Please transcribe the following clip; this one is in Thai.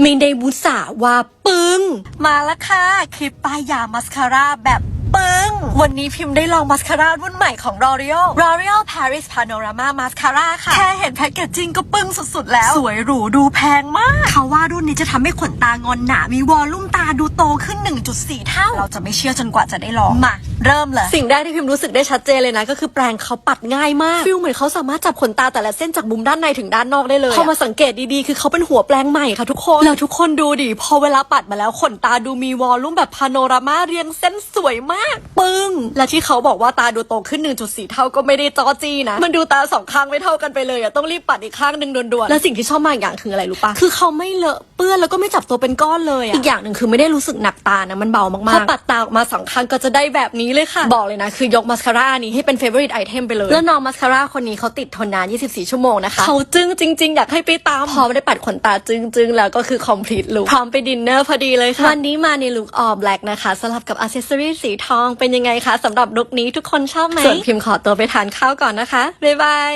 ไม่ได้บุษาว่าปึ้ง มาแล้วค่ะ คลิปป้ายยามัสคาร่าแบบปึ้ง วันนี้พิมพ์ได้ลองมัสคาร่ารุ่นใหม่ของ L'Oreal L'Oreal Paris Panorama Mascara ค่ะ แค่เห็นแพ็กเกจจิ้งก็ปึ้งสุดๆแล้ว สวยหรูดูแพงมาก เขาว่ารุ่นนี้จะทำให้ขนตางอนหนา มีวอลลุ่มตาดูโตขึ้น 1.4 เท่า เราจะไม่เชื่อจนกว่าจะได้ลอง มา เริ่มเลย สิ่งแรกที่พิมรู้สึกได้ชัดเจนเลยนะ ก็คือแปรงเขาปัดง่ายมากฟิลเหมือนเขาสามารถจับขนตาแต่ละเส้นจากมุมด้านในถึงด้านนอกได้เลยพอมาสังเกตดีๆ คือเขาเป็นหัวแปรงใหม่ค่ะทุกคน แล้วทุกคนดูดิพอเวลาปัดมาแล้วขนตาดูมีวอลลุ่มแบบพาโนรามาเรียงเส้นสวยมาก ปึ้ง และที่เขาบอกว่าตาดูโตขึ้น 1.4 เท่าก็ไม่ได้จอจี้นะ มันดูตาสองข้างไม่เท่ากันไปเลยอะต้องรีบปัดอีกข้างหนึ่งด่วนๆและสิ่งที่ชอบมากอีกอย่างคืออะไรรู้ปะคือเขาไม่เลอะเปื้อนแล้วก็ไม่จับตัวเป็นก้อนเลยอะอีกอย่างหนึ่งคือไม่ได้รู้สึกหนักตานะมันเบามากๆพอปัดตาออกมาสองข้างก็จะได้แบบนี้เลยค่ะ บอกเลยนะ คือยกมาสคาร่านี้ให้เป็น favorite item ไปเลย แล้วน้องมาสคาร่าคนนี้เขาติดทนนาน 24 ชั่วโมงนะคะเขาจึ้งจริง ๆ อยากให้ไปตาม พอไม่ได้ปัดขนตาจึ้งๆ แล้วก็คือ complete look พร้อมไปดินเนอร์พอดีเลยค่ะ วันนี้มาในลุคออ black นะคะสลับกับอ c เซสซอรีสีทองเป็นยังไงคะสำหรับลุคนี้ทุกคนชอบไหมส่วนพิมพ์ขอตัวไปทานข้าวก่อนนะคะบ๊ายบาย